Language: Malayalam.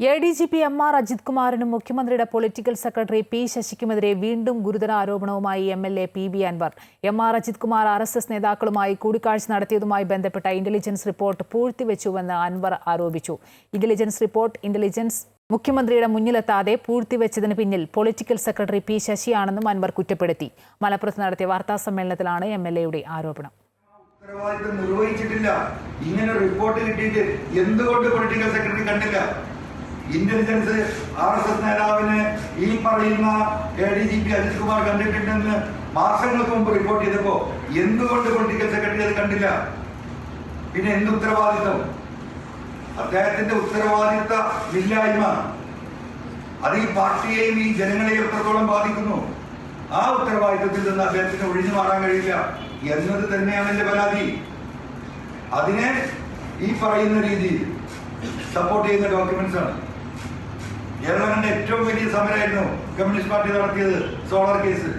A D G P M R Ajith കുമാറിനും മുഖ്യമന്ത്രിയുടെ പൊളിറ്റിക്കൽ സെക്രട്ടറി പി ശശിക്കുമെതിരെ വീണ്ടും ഗുരുതര ആരോപണവുമായി M L A P B Anvar M R Ajith Kumar R S S നേതാക്കളുമായി കൂടിക്കാഴ്ച നടത്തിയതുമായി ബന്ധപ്പെട്ട ഇന്റലിജൻസ് റിപ്പോർട്ട് പൂഴ്ത്തിവെച്ചുവെന്ന് അൻവർ ആരോപിച്ചു. ഇന്റലിജൻസ് റിപ്പോർട്ട് ഇന്റലിജൻസ് മുഖ്യമന്ത്രിയുടെ മുന്നിലെത്താതെ പൂഴ്ത്തിവെച്ചതിന് പിന്നിൽ പൊളിറ്റിക്കൽ സെക്രട്ടറി പി ശശിയാണെന്നും അൻവർ കുറ്റപ്പെടുത്തി. മലപ്പുറത്ത് നടത്തിയ വാർത്താ സമ്മേളനത്തിലാണ് എം എൽ എയുടെ ആരോപണം. ഉത്തരവാദിത്വം നിർവഹിച്ചിട്ടില്ല. ഇങ്ങനെ റിപ്പോർട്ട് കിട്ടിയിട്ട് എന്തുകൊണ്ട് പൊളിറ്റിക്കൽ സെക്രട്ടറി കണ്ടില്ല? ഇന്റലിജൻസ് ആർ എസ് എസ് നേതാവിന് ഈ പറയുന്ന A D G P Ajith Kumar കണ്ടിട്ടുണ്ടെന്ന് മാസങ്ങൾക്ക് മുമ്പ് റിപ്പോർട്ട് ചെയ്തപ്പോ എന്തുകൊണ്ട് പൊളിറ്റിക്കൽ സെക്രട്ടറി അത് കണ്ടില്ല? പിന്നെ എന്ത് ഉത്തരവാദിത്തം അദ്ദേഹത്തിന്റെ ഉത്തരവാദിത്ത ഇല്ലായ്മ. അത് ഈ പാർട്ടിയെയും ഈ ജനങ്ങളെയും എത്രത്തോളം ബാധിക്കുന്നു? ആ ഉത്തരവാദിത്തത്തിൽ നിന്ന് അദ്ദേഹത്തിന് ഒഴിഞ്ഞു മാറാൻ കഴിയില്ല എന്നത് തന്നെയാണ് എന്റെ പരാതി. അതിനെ ഈ പറയുന്ന രീതിയിൽ സപ്പോർട്ട് ചെയ്യുന്ന ഡോക്യുമെന്റ്സ് ആണ്. കേരളം ഏറ്റവും വലിയ സമരമായിരുന്നു കമ്മ്യൂണിസ്റ്റ് പാർട്ടി നടത്തിയത് സോളാർ കേസ്.